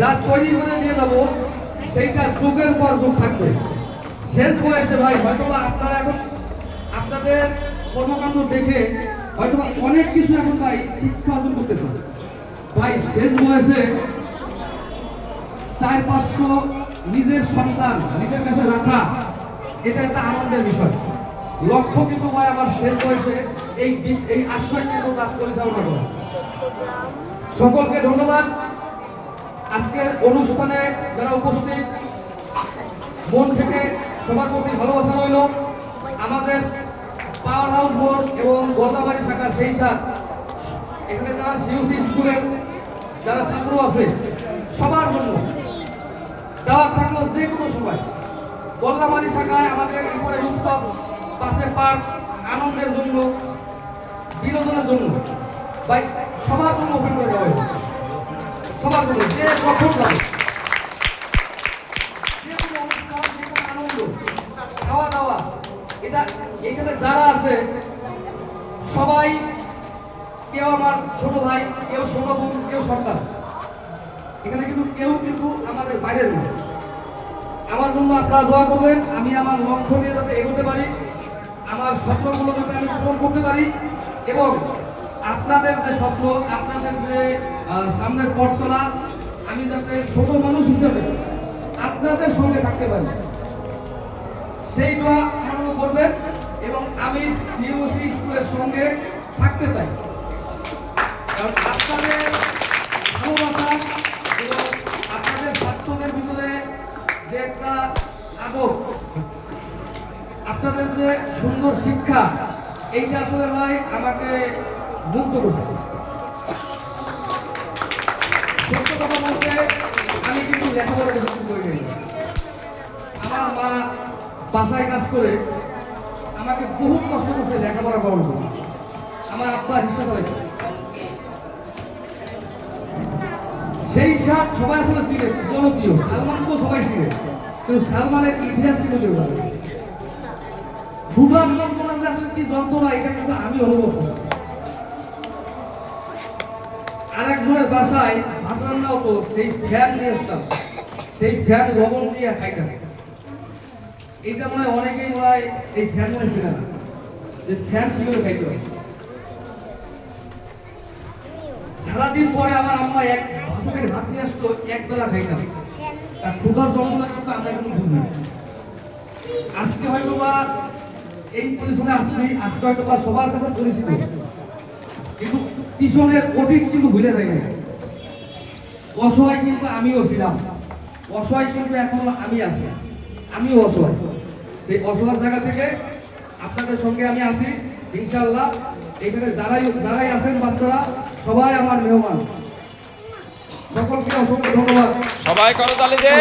যা তৈরি করে নিয়ে যাব সেইটা যুগের পর যুগ থাকবে। শেষ বয়সে ভাই হয়তো আপনারা এখন আপনাদের কর্মকাণ্ড দেখে হয়তোবা অনেক কিছু এখন ভাই শিক্ষা অর্জন করতেছে। ভাই, শেষ বয়সে চার পাঁচশো নিজের সন্তান নিজের কাছে রাখা, এটা একটা আনন্দের বিষয়। লক্ষ্য কিন্তু ভাই আমার শেষ বয়সে এই এই আশ্রয় কেন্দ্র কাজ পরিচালনা করা। সকলকে ধন্যবাদ। আজকের অনুষ্ঠানে যারা উপস্থিত, মন থেকে সবার প্রতি ভালোবাসা রইল। আমাদের পাওয়ার হাউস বোর্ড এবং গোদাবাড়ি শাখার সেই সাথ এখানে যারা সিউসি স্কুলের যারা ছাত্র আছে, সবার জন্য দেওয়ার থাকল যে কোনো সময়। গোল্লামারি শাখায় আমাদের উপরে রূপতপ পাশে পার্ক, আনন্দের জন্য, বিনোদনের জন্য। ভাই, সবার জন্য করে দেওয়া হয়েছে সবার জন্য যে খাওয়া দাওয়া। এটা, এখানে যারা আছে, সবাই কেউ আমার ছোট ভাই, কেউ ছোট বোন, কেউ সন্তান। এখানে কিন্তু কেউ কিন্তু আমাদের বাইরের না আমার জন্য আপনারা দোয়া করবেন, আমি আমার লক্ষ্য নিয়ে যাতে এগোতে পারি, আমার স্বপ্নগুলো যাতে আমি পূরণ করতে পারি, এবং আপনাদের যে স্বপ্ন, আপনাদের যে সামনের পথ চলা আমি যাতে ছোট মানুষ হিসেবে আপনাদের সঙ্গে থাকতে পারি, সেই দোয়া আমার করবেন এবং আমি সিওসি স্কুলের সঙ্গে থাকতে চাই। আপনাদের ভালোবাসা এবং আপনাদের ছাত্রদের ভিতরে যে একটা আদর আপনাদের যে সুন্দর শিক্ষা, এইটা আসলে ভাই আমাকে সত্য কথা বলতে আমি কিন্তু লেখাপড়া করি। আমার মা বাসায় কাজ করে আমাকে বহু কষ্ট করছে লেখাপড়া করার জন্য আমার আব্বা চালাইছে সেই সাত সবাই আসলে ছিলেন জনপ্রিয় সালমানকেও সবাই ছিলেন কিন্তু সালমানের ইতিহাস কিন্তু কেউ জানে। ক্ষুধার যন্ত্রণা আসলে কি যন্ত্রণা, এটা কিন্তু আমি অনুভব করছি একজনের বাসায় ভাত রান্না হতো সেই ফ্যান নিয়ে আসতাম সেই ফ্যান লবণ দিয়ে খাইতাম এইটা মনে হয় অনেকেই মনে হয় এই ফ্যান মনে ছিল না। যে ফ্যান কীভাবে খাইতে হয় সারাদিন পরে আমার আম্মা এক বাসাকে ভাত নিয়ে আসতো এক বেলা খাইতাম। তার ক্ষুধার যন্ত্রণা কিন্তু আমরা এখন বুঝি না। আজকে হয়তো বা এই পজিশনে আসছি, আজকে হয়তো বা সবার কাছে পরিচিত। কিন্তু পিছনের অতীত কিন্তু ভুলে না অসহায় কিন্তু আমিও ছিলাম। অসহায় কিন্তু এখনও আমি আছি। আমিও অসহায়। এই অসহায় জায়গা থেকে আপনাদের সঙ্গে আমি আসি ইনশাল্লাহ এখানে যারাই যারাই আছেন বাচ্চারা, সবাই আমার মেহমান। সকলকে অসংখ্য ধন্যবাদ। সবাই করতালি দে